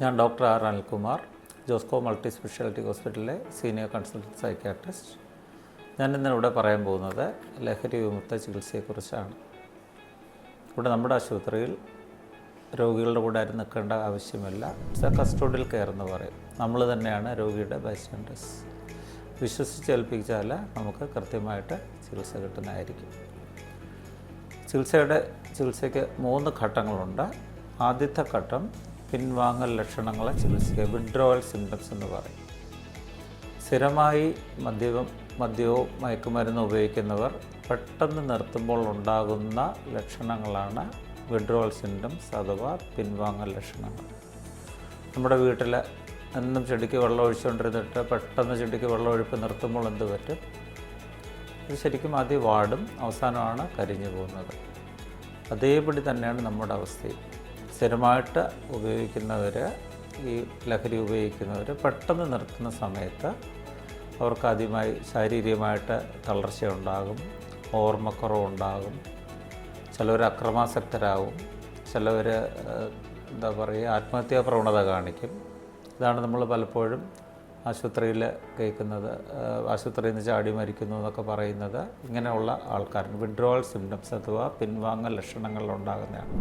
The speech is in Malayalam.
ഞാൻ doctor R Anilkumar Josco multi speciality ഹോസ്പിറ്റലിലെ സീനിയർ കൺസൾട്ടന്റ് സൈക്യാട്രിസ്റ്റ്. ഞാൻ ഇന്നിവിടെ പറയാൻ പോകുന്നത് ലഹരി വിമുക്ത ചികിത്സയെക്കുറിച്ചാണ്. ഇവിടെ നമ്മുടെ ആശുപത്രിയിൽ രോഗികളുടെ കൂടെ ആരും നിൽക്കേണ്ട ആവശ്യമില്ല. ഇറ്റ്സ് എ കസ്റ്റോഡിയൽ കെയർ എന്ന് പറയും നമ്മൾ തന്നെയാണ് രോഗിയുടെ ബൈസ്റ്റാൻഡേഴ്സ്. വിശ്വസിച്ച് ഏൽപ്പിച്ചാൽ നമുക്ക് കൃത്യമായിട്ട് ചികിത്സ കിട്ടുന്നതായിരിക്കും. ചികിത്സയുടെ ചികിത്സയ്ക്ക് മൂന്ന് ഘട്ടങ്ങളുണ്ട്. ആദ്യത്തെ ഘട്ടം പിൻവാങ്ങൽ ലക്ഷണങ്ങളെ ചികിത്സിക്കുക. വിഡ്രോവൽ സിംറ്റംസ് എന്ന് പറയും. സ്ഥിരമായി മദ്യവും മദ്യവും മയക്കുമരുന്ന് ഉപയോഗിക്കുന്നവർ പെട്ടെന്ന് നിർത്തുമ്പോൾ ഉണ്ടാകുന്ന ലക്ഷണങ്ങളാണ് വിഡ്രോവൽ സിംറ്റംസ് അഥവാ പിൻവാങ്ങൽ ലക്ഷണങ്ങൾ. നമ്മുടെ വീട്ടിൽ എന്നും ചെടിക്ക് വെള്ളം ഒഴിച്ചുകൊണ്ടിരുന്നിട്ട് പെട്ടെന്ന് ചെടിക്ക് വെള്ളം ഒഴിപ്പ് നിർത്തുമ്പോൾ എന്ത് പറ്റും? ഇത് ശരിക്കും ആദ്യം വാടും അവസാനമാണ് കരിഞ്ഞു പോകുന്നത്. അതേപടി തന്നെയാണ് നമ്മുടെ അവസ്ഥയും. സ്ഥിരമായിട്ട് ഉപയോഗിക്കുന്നവർ ഈ ലഹരി ഉപയോഗിക്കുന്നവർ പെട്ടെന്ന് നിർത്തുന്ന സമയത്ത് അവർക്ക് ആദ്യമായി ശാരീരികമായിട്ട് തളർച്ചയുണ്ടാകും ഓർമ്മക്കുറവുണ്ടാകും ചിലവർ അക്രമാസക്തരാകും ചിലവർ എന്താ പറയുക ആത്മഹത്യാ പ്രവണത കാണിക്കും. ഇതാണ് നമ്മൾ പലപ്പോഴും ആശുപത്രിയിൽ കേൾക്കുന്നത് ആശുപത്രിയിൽ നിന്ന് ചാടി മരിക്കുന്നു എന്നൊക്കെ പറയുന്നത് ഇങ്ങനെയുള്ള ആൾക്കാർ വിഡ്രോവൽ സിംറ്റംസ് അഥവാ പിൻവാങ്ങൽ ലക്ഷണങ്ങൾ ഉണ്ടാകുന്നതാണ്